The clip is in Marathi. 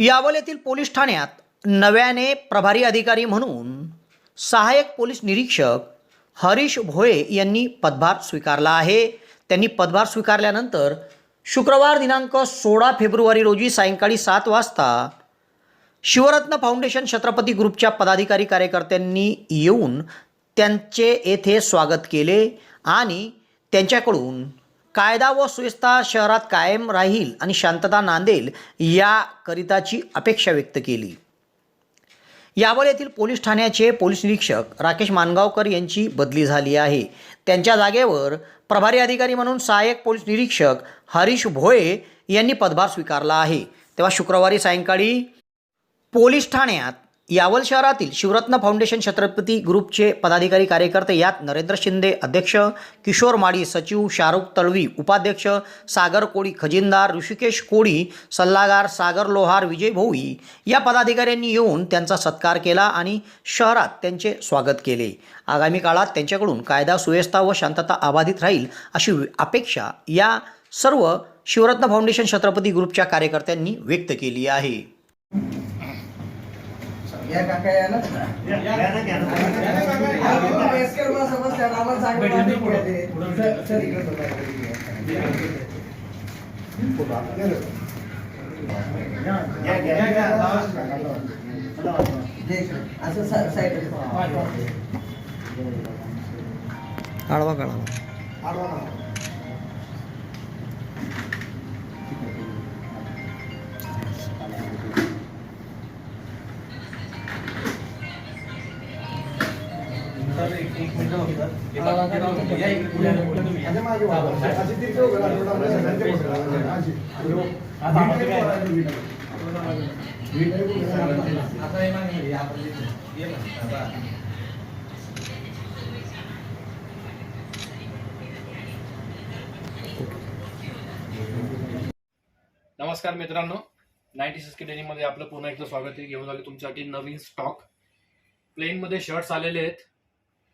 यावल येथील पोलीस ठाण्यात नव्याने प्रभारी अधिकारी म्हणून सहाय्यक पोलीस निरीक्षक हरीश भोये यांनी पदभार स्वीकारला आहे. त्यांनी पदभार स्वीकारल्यानंतर शुक्रवार दिनांक सोळा फेब्रुवारी रोजी सायंकाळी सात वाजता शिवरत्न फाउंडेशन छत्रपती ग्रुपच्या पदाधिकारी कार्यकर्त्यांनी येऊन त्यांचे येथे स्वागत केले आणि त्यांच्याकडून कायदा व सुव्यवस्था शहरात कायम राहील आणि शांतता नांदेल याकरिताची अपेक्षा व्यक्त केली. यावर येथील पोलीस ठाण्याचे पोलीस निरीक्षक राकेश मानगावकर यांची बदली झाली आहे. त्यांच्या जागेवर प्रभारी अधिकारी म्हणून सहाय्यक पोलीस निरीक्षक हरीश भोये यांनी पदभार स्वीकारला आहे. तेव्हा शुक्रवारी सायंकाळी पोलीस ठाण्यात यावल शहरातील शिवरत्न फाउंडेशन छत्रपती ग्रुपचे पदाधिकारी कार्यकर्ते यात नरेंद्र शिंदे अध्यक्ष किशोर माडी सचिव शाहरुख तळवी उपाध्यक्ष सागर कोळी खजिनदार ऋषिकेश कोळी सल्लागार सागर लोहार विजय भोई या पदाधिकाऱ्यांनी येऊन त्यांचा सत्कार केला आणि शहरात त्यांचे स्वागत केले. आगामी काळात त्यांच्याकडून कायदा सुव्यवस्था व शांतता अबाधित राहील अशी अपेक्षा या सर्व शिवरत्न फाउंडेशन छत्रपती ग्रुपच्या कार्यकर्त्यांनी व्यक्त केली आहे. या काका या ना वयस्कर बसा बसल्या आम्हाला सांगितलं नाही पुढे ते. सर इकडे नमस्कार मित्रांनो. नाईन्टी सिक्स डेनीमध्ये आपलं पुन्हा एकदा स्वागत आहे. घेऊन आले तुमच्यासाठी नवीन स्टॉक. प्लेनमध्ये शर्ट्स आलेले आहेत.